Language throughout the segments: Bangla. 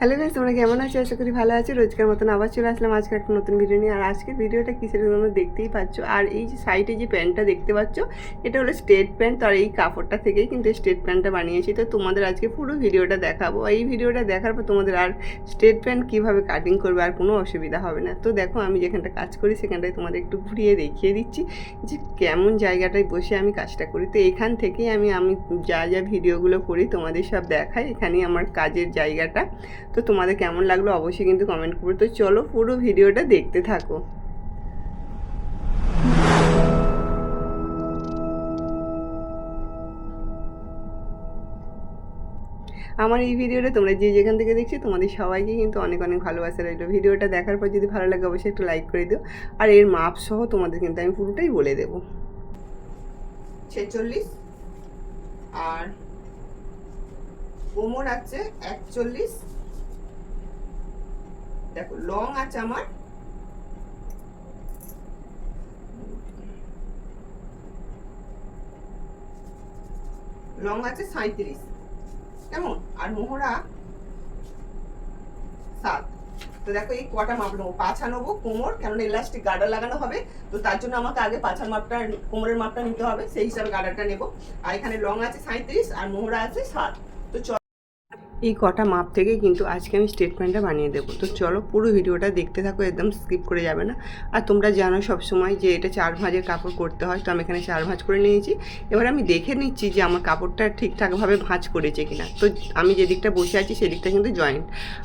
হ্যালো ফ্রেন্ডস তোমরা কেমন আছো? আশা করি ভালো আছো। রোজকার মতন আবার চলে আসলাম আজকে একটা নতুন ভিডিও নিয়ে। আর আজকের ভিডিওটা কিসের তোমরা দেখতেই পাচ্ছ? আর এই যে সাইডে যে প্যান্টটা দেখতে পাচ্ছ, এটা হলো স্টেট প্যান্ট আর এই কাপড়টা থেকেই কিন্তু স্টেট প্যান্টটা বানিয়েছি। তো তোমাদের আজকে পুরো ভিডিওটা দেখাবো। এই ভিডিওটা দেখার পর তোমাদের আর স্টেট প্যান্ট কীভাবে কাটিং করবে আর কোনো অসুবিধা হবে না। তো দেখো, আমি যেখানটা কাজ করি সেখানটায় তোমাদের একটু ঘুরিয়ে দেখিয়ে দিচ্ছি যে কেমন জায়গাটায় বসে আমি কাজটা করি। তো এখান থেকেই আমি আমি যা যা ভিডিওগুলো করি, তোমাদের সব দেখাই। এখানেই আমার কাজের জায়গাটা। তো তোমাদের কেমন লাগল অবশ্যই কিন্তু কমেন্ট করবে। তো চলো পুরো ভিডিওটা দেখতে থাকো। আমার এই ভিডিওটা তোমরা যে যেখান থেকে দেখছ, তোমাদের সবাইকে কিন্তু অনেক অনেক ভালোবাসা রইল। ভিডিওটা দেখার পর যদি ভালো লাগে অবশ্যই একটু লাইক করে দিও। আর এর মাপ সহ তোমাদের কিন্তু আমি পুরোটাই বলে দেবো। ছেচল্লিশ। আর কোমর আছে একচল্লিশ। দেখো, লং আছে আমার। লং আছে সাঁত্রিশ কেমন? আর মোহরা সাত। তো দেখো, এই কটা মাপ নেব। পাছা নেব কোমর, কেননা ইলাস্টিক গার্ডার লাগানো হবে। তো তার জন্য আমাকে আগে পাছার মাপটা, কোমরের মাপটা নিতে হবে। সেই হিসাবে গার্ডারটা নেব। আর এখানে লং আছে সাঁত্রিশ আর মোহরা আছে সাত। তো এই কটা মাপ থেকে কিন্তু আজকে আমি স্টেটমেন্টটা বানিয়ে দেবো। তো চলো পুরো ভিডিওটা দেখতে থাকো, একদম স্কিপ করে যাবে না। আর তোমরা জানো সব সময় যে এটা চার ভাঁজের কাপড় করতে হয়, তো আমি এখানে চার ভাঁজ করে নিয়েছি। এবার আমি দেখে নিচ্ছি যে আমার কাপড়টা ঠিকঠাকভাবে ভাঁজ করেছে কিনা। তো আমি যে দিকটা বসে আছি সেদিকটা কিন্তু জয়েন্ট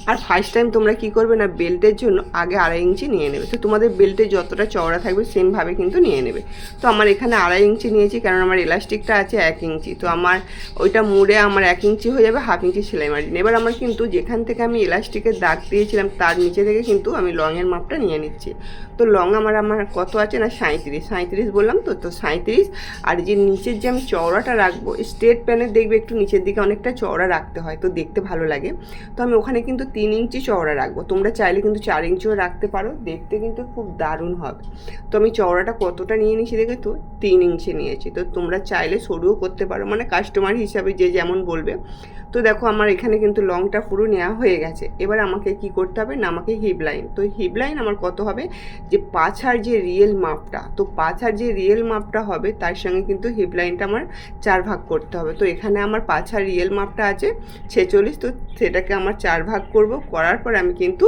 আর ফার্স্ট টাইম তোমরা কি করবে না বেল্টের জন্য আগে আড়াই ইঞ্চি নিয়ে নেবে। তো তোমাদের বেল্টে যতটা চওড়া থাকবে সেমভাবে কিন্তু নিয়ে নেবে। তো আমার এখানে আড়াই ইঞ্চি নিয়েছি কারণ আমার এলাস্টিকটা আছে এক ইঞ্চি। তো আমার ওইটা মুড়ে আমার এক ইঞ্চি হয়ে যাবে হাফ ইঞ্চি সেলাই মার্জিন এবার আমার কিন্তু যেখান থেকে আমি এলাস্টিকের দাগ দিয়েছিলাম তার নিচে থেকে কিন্তু আমি লংয়ের মাপটা নিয়ে নিচ্ছি। তো লং আমার আমার কত আছে না? সাঁত্রিশ সাঁত্রিশ বললাম তো তো সাঁত্রিশ আর যে নিচের যে আমি চওড়াটা রাখব স্ট্রেট প্যানের দেখবে একটু নিচের দিকে অনেকটা চওড়া রাখতে হয়, তো দেখতে ভালো লাগে। তো আমি ওখানে কিন্তু তিন ইঞ্চি চওড়া রাখব। তোমরা চাইলে কিন্তু চার ইঞ্চিও রাখতে পারো, দেখতে কিন্তু খুব দারুণ হবে। তো আমি চওড়াটা কতটা নিয়ে নিয়েছি দেখে তো, তিন ইঞ্চি নিয়েছি। তো তোমরা চাইলে সরুও করতে পারো। মানে কাস্টমার হিসাবে যে যেমন বলবে। তো দেখো আমার এখানে কিন্তু লংটা পুরো নেওয়া হয়ে গেছে। এবার আমাকে কি করতে হবে? না, আমাকে হিপ লাইন তো হিপ লাইন আমার কত হবে? যে পাছার যে রিয়েল মাপটা, তো পাছার যে রিয়েল মাপটা হবে, তার সঙ্গে কিন্তু হিপ লাইনটা আমার চার ভাগ করতে হবে। তো এখানে আমার পাছার রিয়েল মাপটা আছে, ছেচল্লিশ, তো সেটাকে আমার চার ভাগ করব। করার পর আমি কিন্তু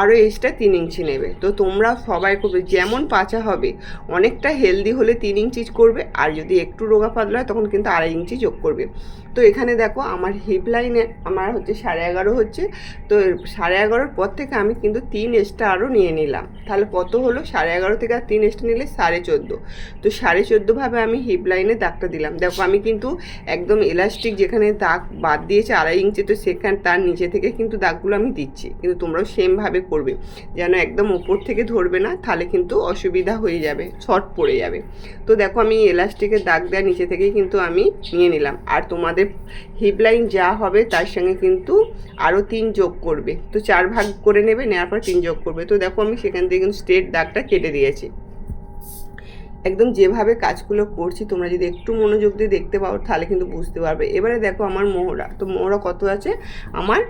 আরও এক্সট্রা তিন ইঞ্চি নেবে। তো তোমরা সবাই করবে, যেমন পাচা হবে, অনেকটা হেলদি হলে তিন ইঞ্চি করবে, আর যদি একটু রোগা পাতলা হয়, তখন কিন্তু আড়াই ইঞ্চি যোগ করবে। তো এখানে দেখো, আমার হিপ লাইনে আমার হচ্ছে সাড়ে এগারো হচ্ছে। তো সাড়ে এগারোর পর থেকে আমি কিন্তু তিন এক্সট্রা আরও নিয়ে নিলাম। তাহলে কত হলো? সাড়ে এগারো থেকে আর তিন এক্সট্রা নিলে সাড়ে চোদ্দ। তো সাড়ে চোদ্দোভাবে আমি হিপ লাইনে দাগটা দিলাম। দেখো, আমি কিন্তু একদম এলাস্টিক যেখানে দাগ বাদ দিয়েছে আড়াই ইঞ্চি, তো সেখানে তার নিচে থেকে কিন্তু দাগগুলো আমি দিচ্ছি। কিন্তু তোমরাও সেমভাবে করবে। যেন একদম ওপর থেকে ধরবে না, তাহলে কিন্তু অসুবিধা হয়ে যাবে শর্ট পড়ে যাবে। তো দেখো, আমি এলাস্টিকের দাগ দেওয়ার নিচে থেকেই কিন্তু আমি নিয়ে নিলাম। আর তোমাদের হিপ লাইন যা হবে, তার সঙ্গে কিন্তু আরও তিন যোগ করবে। তো চার ভাগ করে নেবে নেওয়ার পর তিন যোগ করবে। তো দেখো আমি সেখান থেকে কিন্তু স্ট্রেট দাগটা কেটে দিয়েছি। একদম যেভাবে কাজগুলো করছি, তোমরা যদি একটু মনোযোগ দিয়ে দেখতে পাও, তাহলে কিন্তু বুঝতে পারবে। এবারে দেখো আমার মোহরা, তো মোহরা কত আছে? আমার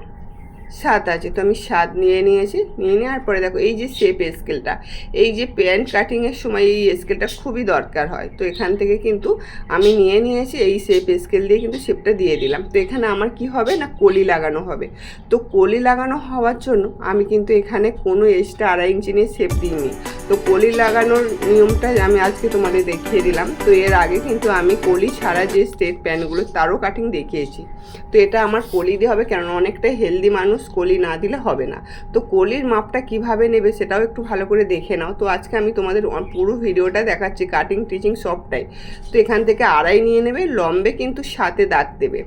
সাত আছে। তো আমি সাত নিয়ে নিয়েছি। নিয়ে নেওয়ার পরে দেখো, এই যে শেপ স্কেলটা এই যে প্যান্ট কাটিংয়ের সময় এই স্কেলটা খুবই দরকার হয়। তো এখান থেকে কিন্তু আমি নিয়ে নিয়েছি, এই শেপ স্কেল দিয়ে কিন্তু শেপটা দিয়ে দিলাম। তো এখানে আমার কি হবে না, কলি লাগানো হবে। তো কলি লাগানো হওয়ার জন্য আমি কিন্তু এখানে কোনো এক্সট্রা আড়াই ইঞ্চি নিয়ে শেপ দিইনি। তো কলি লাগানোর নিয়মটা আমি আজকে তোমাদের দেখিয়ে দিলাম। তো এর আগে কিন্তু আমি কলি ছাড়া যে স্টেট প্যান্টগুলো তারও কাটিং দেখিয়েছি। তো এটা আমার কলি দিয়ে হবে, কেননা অনেকটা হেলদি মানুষ কলি না দিলে হবে না। তো কলির মাপটা কীভাবে নেবে সেটাও একটু ভালো করে দেখে নাও। তো আজকে আমি তোমাদের পুরো ভিডিওটা দেখাচ্ছি কাটিং টিচিং সবটাই। তো এখান থেকে আড়াই নিয়ে নেবে, লম্বে কিন্তু সাথে দাগ দেবে।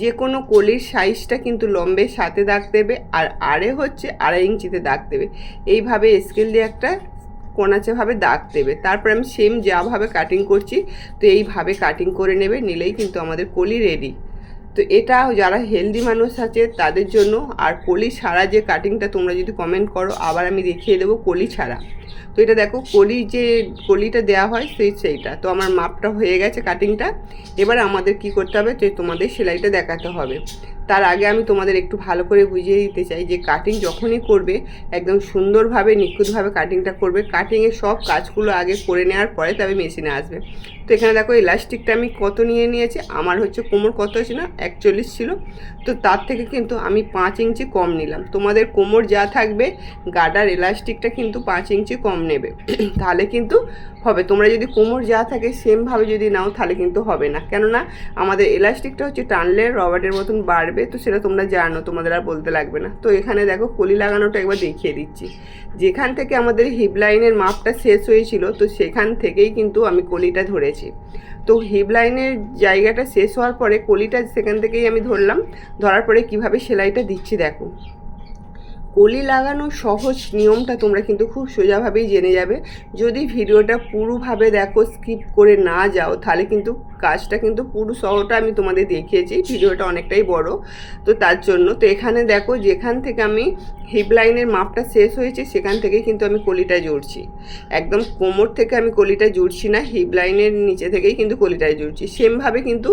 যে কোনো কলির সাইজটা কিন্তু লম্বে সাথে দাগ দেবে, আর আড়ে হচ্ছে আড়াই ইঞ্চিতে দাগ দেবে। এইভাবে স্কেল দিয়ে একটা কোনাচেভাবে দাগ দেবে। তারপর আমি সেম যাভাবে কাটিং করছি, তো এইভাবে কাটিং করে নেবে, নিলেই কিন্তু আমাদের কলি রেডি তো এটা যারা হেলদি মানুষ আছে, তাদের জন্য আর কলি ছাড়া যে কাটিংটা তোমরা যদি কমেন্ট করো, আবার আমি দেখিয়ে দেবো কলি ছাড়া। তো এটা দেখো, কলি যে কলিটা দেওয়া হয় সেই সেইটা। তো আমার মাপটা হয়ে গেছে কাটিংটা এবার আমাদের কি করতে হবে যে তোমাদের সেলাইটা দেখাতে হবে। তার আগে আমি তোমাদের একটু ভালো করে বুঝিয়ে দিতে চাই যে কাটিং যখনই করবে, একদম সুন্দরভাবে, নিখুঁতভাবে কাটিংটা করবে। কাটিংয়ের সব কাজগুলো আগে করে নেওয়ার পরে তবে মেশিনে আসবে। তো এখানে দেখো ইলাস্টিকটা আমি কত নিয়ে নিয়েছি? আমার হচ্ছে কোমর কত হয়েছে না? একচল্লিশ ছিল। তো তার থেকে কিন্তু আমি পাঁচ ইঞ্চি কম নিলাম। তোমাদের কোমর যা থাকবে, গাডার ইলাস্টিকটা কিন্তু পাঁচ ইঞ্চি কম নেবে। তাহলে কিন্তু হবে। তোমরা যদি কোমর যা থাকে সেমভাবে যদি নাও, তাহলে কিন্তু হবে না। কেননা আমাদের ইলাস্টিকটা হচ্ছে টানলে রবারের মতন বাড়বে, তো সেটা তোমরা জানো, তোমাদের আর বলতে লাগবে না। তো এখানে দেখো, কলি লাগানোটা একবার দেখিয়ে দিচ্ছি। যেখান থেকে আমাদের হিপ লাইনের মাপটা শেষ হয়েছিল, তো সেখান থেকেই কিন্তু আমি কলিটা ধরেছি। তো হিপ লাইনের জায়গাটা শেষ হওয়ার পরে কলিটা সেখান থেকেই আমি ধরলাম। ধরার পরে কীভাবে সেলাইটা দিচ্ছি, দেখো। কলি লাগানোর সহজ নিয়মটা তোমরা কিন্তু খুব সোজাভাবেই জেনে যাবে। যদি ভিডিওটা পুরোভাবে দেখো স্কিপ করে না যাও, তাহলে কিন্তু কাজটা কিন্তু পুরো সহটা আমি তোমাদের দেখিয়েছি, ভিডিওটা অনেকটাই বড়। তো তার জন্য, তো এখানে দেখো, যেখান থেকে আমি হিপ লাইনের মাপটা শেষ হয়েছে, সেখান থেকে কিন্তু আমি কলিটা জুড়ছি। একদম কোমর থেকে আমি কলিটা জুড়ছি না হিপ লাইনের নিচে থেকেই কিন্তু কলিটায় জুড়ছি। সেমভাবে কিন্তু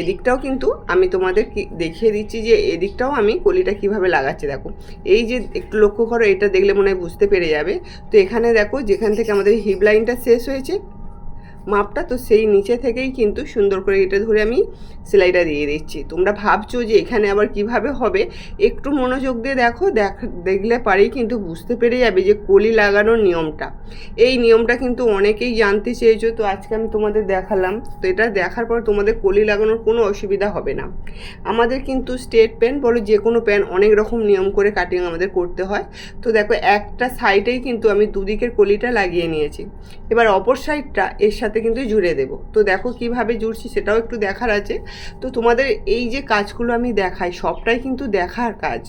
এদিকটাও কিন্তু আমি তোমাদের দেখিয়ে দিচ্ছি যে এদিকটাও আমি কলিটা কীভাবে লাগাচ্ছি, দেখো। এই যে একটু লক্ষ্য করো, এটা দেখলে মনে হয় বুঝতে পেরে যাবে। তো এখানে দেখো, যেখান থেকে আমাদের হিপ লাইনটা শেষ হয়েছে মাপটা তো সেই নিচে থেকেই কিন্তু সুন্দর করে এটা ধরে আমি সেলাইটা দিয়ে দিচ্ছি। তোমরা ভাবছ যে এখানে আবার কীভাবে হবে? একটু মনোযোগ দিয়ে দেখো, দেখ, দেখলে পারেই কিন্তু বুঝতে পেরে যাবে যে কলি লাগানোর নিয়মটা। এই নিয়মটা কিন্তু অনেকেই জানতে চেয়েছো, তো আজকে আমি তোমাদের দেখালাম। তো এটা দেখার পর তোমাদের কলি লাগানোর কোনো অসুবিধা হবে না। আমাদের কিন্তু স্টেট পেন বলো যে কোনো পেন অনেক রকম নিয়ম করে কাটিং আমাদের করতে হয়। তো দেখো একটা সাইডেই কিন্তু আমি দুদিকের কলিটা লাগিয়ে নিয়েছি। এবার অপর সাইডটা এর সাথে কিন্তু জুড়ে দেব। তো দেখো কীভাবে জুড়ছি সেটাও একটু দেখার আছে। তো তোমাদের এই যে কাজগুলো আমি দেখাই, সবটাই কিন্তু দেখার কাজ।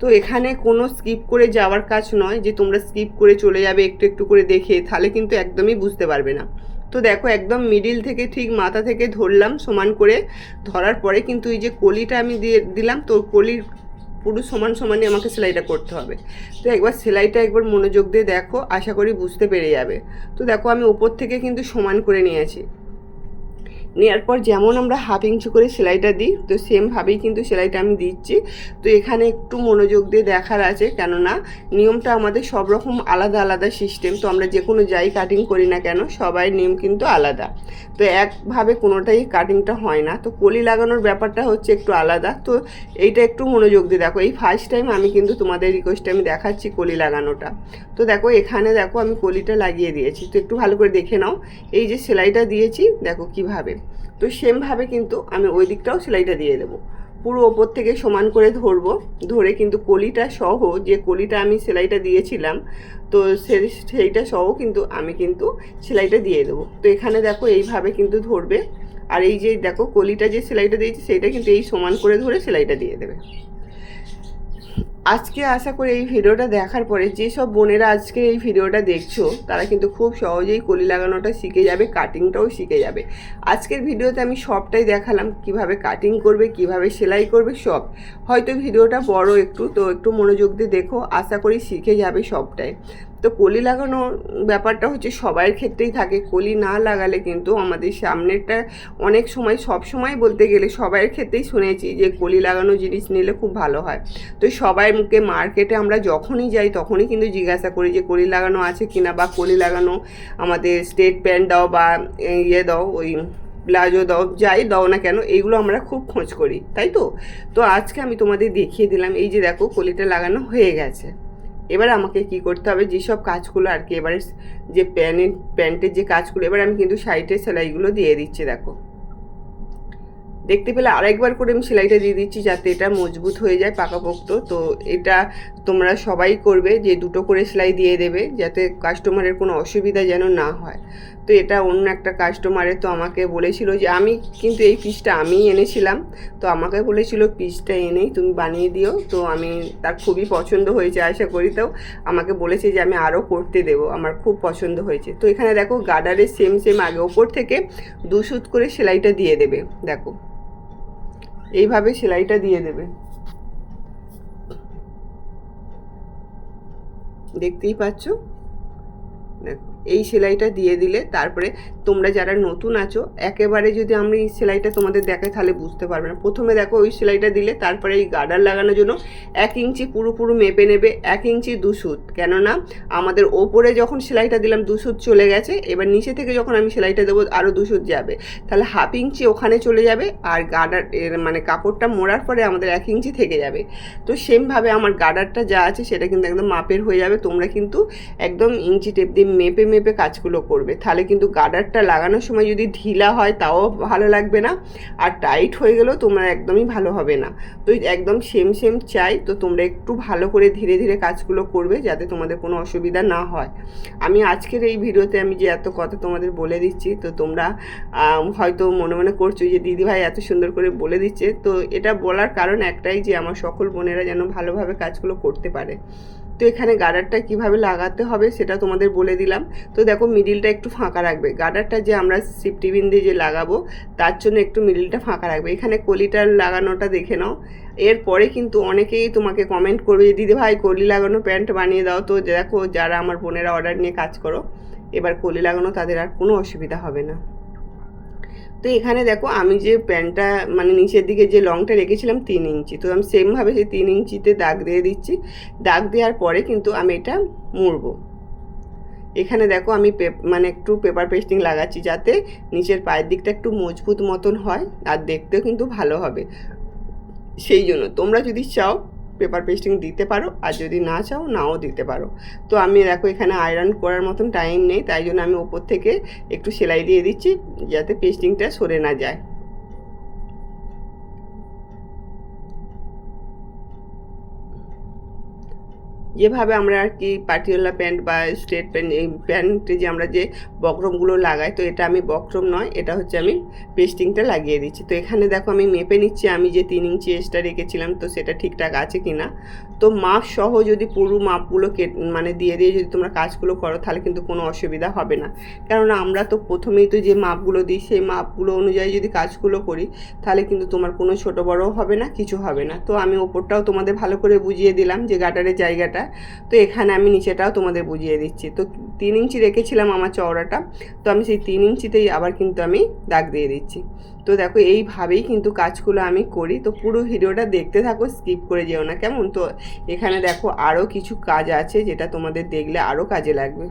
তো এখানে কোনো স্কিপ করে যাওয়ার কাজ নয় যে তোমরা স্কিপ করে চলে যাবে একটু একটু করে দেখে, তাহলে কিন্তু একদমই বুঝতে পারবে না। তো দেখো একদম মিডিল থেকে ঠিক মাথা থেকে ধরলাম সমান করে, ধরার পরে কিন্তু এই যে কলিটা আমি দিয়ে দিলাম, তো কলির পুরো সমান সমানই আমাকে সেলাইটা করতে হবে। তো একবার সেলাইটা একবার মনোযোগ দিয়ে দেখো, আশা করি বুঝতে পেরে যাবে। তো দেখো আমি ওপর থেকে কিন্তু সমান করে নিয়েছি। নেওয়ার পর যেমন আমরা হাফ ইঞ্চি করে সেলাইটা দিই, তো সেমভাবেই কিন্তু সেলাইটা আমি দিচ্ছি। তো এখানে একটু মনোযোগ দিয়ে দেখার আছে, কেননা নিয়মটা আমাদের সব রকম আলাদা আলাদা সিস্টেম তো আমরা যে কোনো যাই কাটিং করি না কেন, সবাই নিয়ম কিন্তু আলাদা। তো একভাবে কোনোটাই কাটিংটা হয় না। তো কলি লাগানোর ব্যাপারটা হচ্ছে একটু আলাদা। তো এইটা একটু মনোযোগ দিয়ে দেখো, এই ফার্স্ট টাইম আমি কিন্তু তোমাদের রিকোয়েস্টে আমি দেখাচ্ছি কলি লাগানোটা। তো দেখো, এখানে দেখো আমি কলিটা লাগিয়ে দিয়েছি। তো একটু ভালো করে দেখে নাও। এই যে সেলাইটা দিয়েছি, দেখো কীভাবে। তো সেমভাবে কিন্তু আমি ওই দিকটাও সেলাইটা দিয়ে দেবো। পুরো ওপর থেকে সমান করে ধরবো। ধরে কিন্তু কলিটা সহ যে কলিটা আমি সেলাইটা দিয়েছিলাম, তো সেইটা সহ কিন্তু আমি কিন্তু সেলাইটা দিয়ে দেবো। তো এখানে দেখো এইভাবে কিন্তু ধরবে। আর এই যে দেখো কলিটা যে সেলাইটা দিয়েছি, সেইটা কিন্তু এই সমান করে ধরে সেলাইটা দিয়ে দেবে। আজকে আশা করি এই ভিডিওটা দেখার পরে যেসব বোনেরা আজকে এই ভিডিওটা দেখছ, তারা কিন্তু খুব সহজেই কলি লাগানোটা শিখে যাবে কাটিংটাও শিখে যাবে। আজকের ভিডিওতে আমি সবটাই দেখালাম, কীভাবে কাটিং করবে, কীভাবে সেলাই করবে, সব। হয়তো ভিডিওটা বড় একটু, তো একটু মনোযোগ দিয়ে দেখো, আশা করি শিখে যাবে সবটাই। তো কলি লাগানোর ব্যাপারটা হচ্ছে সবার ক্ষেত্রেই থাকে। কলি না লাগালে কিন্তু আমাদের সামনেরটা অনেক সময়, সব সময় বলতে গেলে সবার ক্ষেত্রেই শুনেছি যে কলি লাগানো জিনিস নিলে খুব ভালো হয়। তো সবাই মুখে মার্কেটে আমরা যখনই যাই তখনই কিন্তু জিজ্ঞাসা করি যে কলি লাগানো আছে কিনা বা কলি লাগানো আমাদের স্টেট প্যান্ট দাও বা ইয়ে দাও, ওই প্লাজো দাও, যাই দাও না কেন, এইগুলো আমরা খুব খোঁজ করি, তাই তো? তো আজকে আমি তোমাদের দেখিয়ে দিলাম, এই যে দেখো কলিটা লাগানো হয়ে গেছে। এবার আমাকে কি করতে হবে? যেসব কাজগুলো আর কি, এবারে যে প্যান্টের প্যান্টের যে কাজগুলো, এবার আমি কিন্তু সাইডের সেলাইগুলো দিয়ে দিচ্ছি, দেখো। দেখতে পেলে আরেকবার করে আমি সেলাইটা দিয়ে দিচ্ছি যাতে এটা মজবুত হয়ে যায় পাকাপোক্ত। তো এটা তোমরা সবাই করবে যে দুটো করে সেলাই দিয়ে দেবে যাতে কাস্টমারের কোনো অসুবিধা যেন না হয়। তো এটা অন্য একটা কাস্টমারের তো আমাকে বলেছিল যে, আমি কিন্তু এই পিসটা আমিই এনেছিলাম। তো আমাকে বলেছিল পিসটা এনেই তুমি বানিয়ে দিও। তো আমি তার খুবই পছন্দ হয়েছে, আশা করি তো। আমাকে বলেছে যে, আমি আরও করতে দেবো। আমার খুব পছন্দ হয়েছে। তো এখানে দেখো গার্ডারের সেম সেম আগে ওপর থেকে দু সুত করে সেলাইটা দিয়ে দেবে। দেখো, এইভাবে সেলাইটা দিয়ে দেবে। দেখতেই পাচ্ছ? দেখো এই সেলাইটা দিয়ে দিলে তারপরে তোমরা যারা নতুন আছো, একেবারে যদি আমি এই সেলাইটা তোমাদের দেখাই তাহলে বুঝতে পারবে না। প্রথমে দেখো ওই সেলাইটা দিলে তারপরে এই গার্ডার লাগানোর জন্য এক ইঞ্চি পুরো পুরো মেপে নেবে, এক ইঞ্চি দু সুত। কেননা আমাদের ওপরে যখন সেলাইটা দিলাম দু সুত চলে গেছে, এবার নিচে থেকে যখন আমি সেলাইটা দেবো আরও দু সুত যাবে। তাহলে হাফ ইঞ্চি ওখানে চলে যাবে আর গার্ডার মানে কাপড়টা মোড়ার পরে আমাদের এক ইঞ্চি থেকে যাবে। তো সেমভাবে আমার গার্ডারটা যা আছে সেটা কিন্তু একদম মাপের হয়ে যাবে। তোমরা কিন্তু একদম ইঞ্চি টেপ দিয়ে মেপে মেপে কাজগুলো করবে। তাহলে কিন্তু গার্ডারটা লাগানোর সময় যদি ঢিলা হয়, তাও ভালো লাগবে না। আর টাইট হয়ে গেলেও তোমরা একদমই ভালো হবে না। তো একদম সেম সেম চাই। তো তোমরা একটু ভালো করে ধীরে ধীরে কাজগুলো করবে যাতে তোমাদের কোনো অসুবিধা না হয়। আমি আজকের এই ভিডিওতে আমি যে এত কথা তোমাদের বলে দিচ্ছি, তো তোমরা হয়তো মনে মনে করছ যে দিদিভাই এত সুন্দর করে বলে দিচ্ছে। তো এটা বলার কারণ একটাই যে, আমার সকল বোনেরা যেন ভালোভাবে কাজগুলো করতে পারে। তো এখানে গার্ডারটা কীভাবে লাগাতে হবে সেটা তোমাদের বলে দিলাম। তো দেখো মিডিলটা একটু ফাঁকা রাখবে। গার্ডারটা যে আমরা সিফটি বিন দিয়ে যে লাগাবো, তার জন্য একটু মিডিলটা ফাঁকা রাখবে। এখানে কলিটার লাগানোটা দেখে নাও। এরপরে কিন্তু অনেকেই তোমাকে কমেন্ট করবে যে, দিদি ভাই, কলি লাগানো প্যান্ট বানিয়ে দাও তো। দেখো যারা আমার বোনেরা অর্ডার নিয়ে কাজ করো, এবার কলি লাগানো তাদের আর কোনো অসুবিধা হবে না। তো এখানে দেখো আমি যে প্যান্টটা মানে নিচের দিকে যে লংটা রেখেছিলাম তিন ইঞ্চি। তো আমি সেমভাবে সেই তিন ইঞ্চিতে দাগ দিয়ে দিচ্ছি। দাগ দেওয়ার পরে কিন্তু আমি এটা মুড়বো। এখানে দেখো আমি মানে একটু পেপার পেস্টিং লাগাচ্ছি যাতে নিচের পায়ের দিকটা একটু মজবুত মতন হয় আর দেখতেও কিন্তু ভালো হবে। সেই জন্য তোমরা যদি চাও পেপার পেস্টিং দিতে পারো, আর যদি না চাও নাও দিতে পারো। তো আমি দেখো এখানে আয়রন করার মতন টাইম নেই, তাই জন্য আমি ওপর থেকে একটু সেলাই দিয়ে দিচ্ছি, যাতে পেস্টিংটা সরে না যায়। যেভাবে আমরা আর কি পাটিওয়ালা প্যান্ট বা স্ট্রেট প্যান্ট, এই প্যান্টে যে আমরা যে বক্রমগুলো লাগাই, তো এটা আমি বক্রম নয়, এটা হচ্ছে আমি পেস্টিংটা লাগিয়ে দিচ্ছি। তো এখানে দেখো আমি মেপে নিচ্ছি, আমি যে তিন ইঞ্চি এক্সট্রা রেখেছিলাম, তো সেটা ঠিকঠাক আছে কি না তো মাপ সহ যদি পুরো মাপগুলো মানে দিয়ে দিয়ে যদি তোমরা কাজগুলো করো, তাহলে কিন্তু কোনো অসুবিধা হবে না। কেননা আমরা তো প্রথমেই তো যে মাপগুলো দিই, সেই মাপগুলো অনুযায়ী যদি কাজগুলো করি, তাহলে কিন্তু তোমার কোনো ছোট বড়ও হবে না, কিছু হবে না। তো আমি ওপরটাও তোমাদের ভালো করে বুঝিয়ে দিলাম যে গাটারের জায়গাটা। তো এখানে আমি নিচেটাও তোমাদের বুঝিয়ে দিচ্ছি। তো তিন ইঞ্চি রেখেছিলাম আমার চওড়াটা, তো আমি সেই তিন ইঞ্চিতেই আবার কিন্তু আমি দাগ দিয়ে দিচ্ছি। তো দেখো, এইভাবেই কিন্তু কাজগুলো আমি করি। তো পুরো ভিডিওটা দেখতে থাকো, স্কিপ করে যেও না, কেমন? তো এখানে দেখো আরও কিছু কাজ আছে যেটা তোমাদের দেখলে আরও কাজে লাগবে।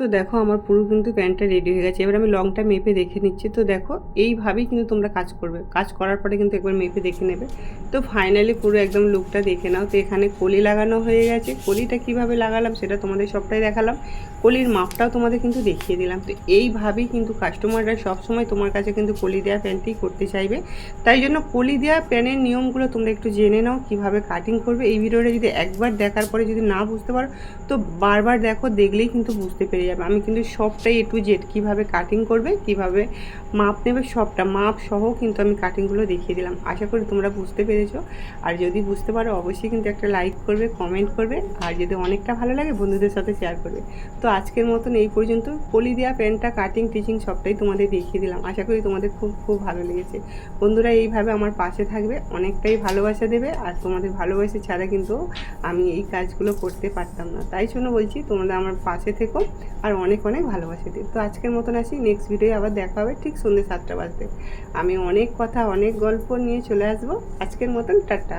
তো দেখো আমার পুরো কিন্তু প্যান্টটা রেডি হয়ে গেছে। এবার আমি লংটা মেপে দেখে নিচ্ছি। তো দেখো, এইভাবেই কিন্তু তোমরা কাজ করবে। কাজ করার পরে কিন্তু একবার মেপে দেখে নেবে। তো ফাইনালি পুরো একদম লুকটা দেখে নাও। তো এখানে কলি লাগানো হয়ে গেছে। কলিটা কীভাবে লাগালাম সেটা তোমাদের সবটাই দেখালাম। কলির মাপটাও তোমাদের কিন্তু দেখিয়ে দিলাম। তো এইভাবেই কিন্তু কাস্টমাররা সবসময় তোমার কাছে কিন্তু কলি দেওয়া প্যান্টই করতে চাইবে। তাই জন্য কলি দেওয়া প্যানের নিয়মগুলো তোমরা একটু জেনে নাও, কীভাবে কাটিং করবে। এই ভিডিওটা যদি একবার দেখার পরে যদি না বুঝতে পারো, তো বারবার দেখো, দেখলেই কিন্তু বুঝতে পেরে যাবে। আমি কিন্তু সবটাই এ টু জেড কীভাবে কাটিং করবে, কীভাবে মাপ নেবে সবটা, মাপ সহ কিন্তু আমি কাটিংগুলো দেখিয়ে দিলাম। আশা করি তোমরা বুঝতে পেরেছ। আর যদি বুঝতে পারো, অবশ্যই কিন্তু একটা লাইক করবে কমেন্ট করবে। আর যদি অনেকটা ভালো লাগে, বন্ধুদের সাথে শেয়ার করবে। তো আজকের মতন এই পর্যন্ত। কলি দেওয়া প্যান্টটা কাটিং টিচিং সবটাই তোমাদের দেখিয়ে দিলাম। আশা করি তোমাদের খুব খুব ভালো লেগেছে। বন্ধুরা এইভাবে আমার পাশে থাকবে। অনেকটাই ভালোবাসা দেবে। আর তোমাদের ভালোবাসা ছাড়া কিন্তু আমি এই কাজগুলো করতে পারতাম না। তাই জন্য বলছি, তোমরা আমার পাশে থেকো। আর অনেক অনেক ভালোবাসা দিই তো আজকের মতন আসি নেক্সট ভিডিও আবার দেখা হবে ঠিক সন্ধ্যে সাতটা বাজতে। আমি অনেক কথা, অনেক গল্প নিয়ে চলে আসব। আজকের মতন টাটা।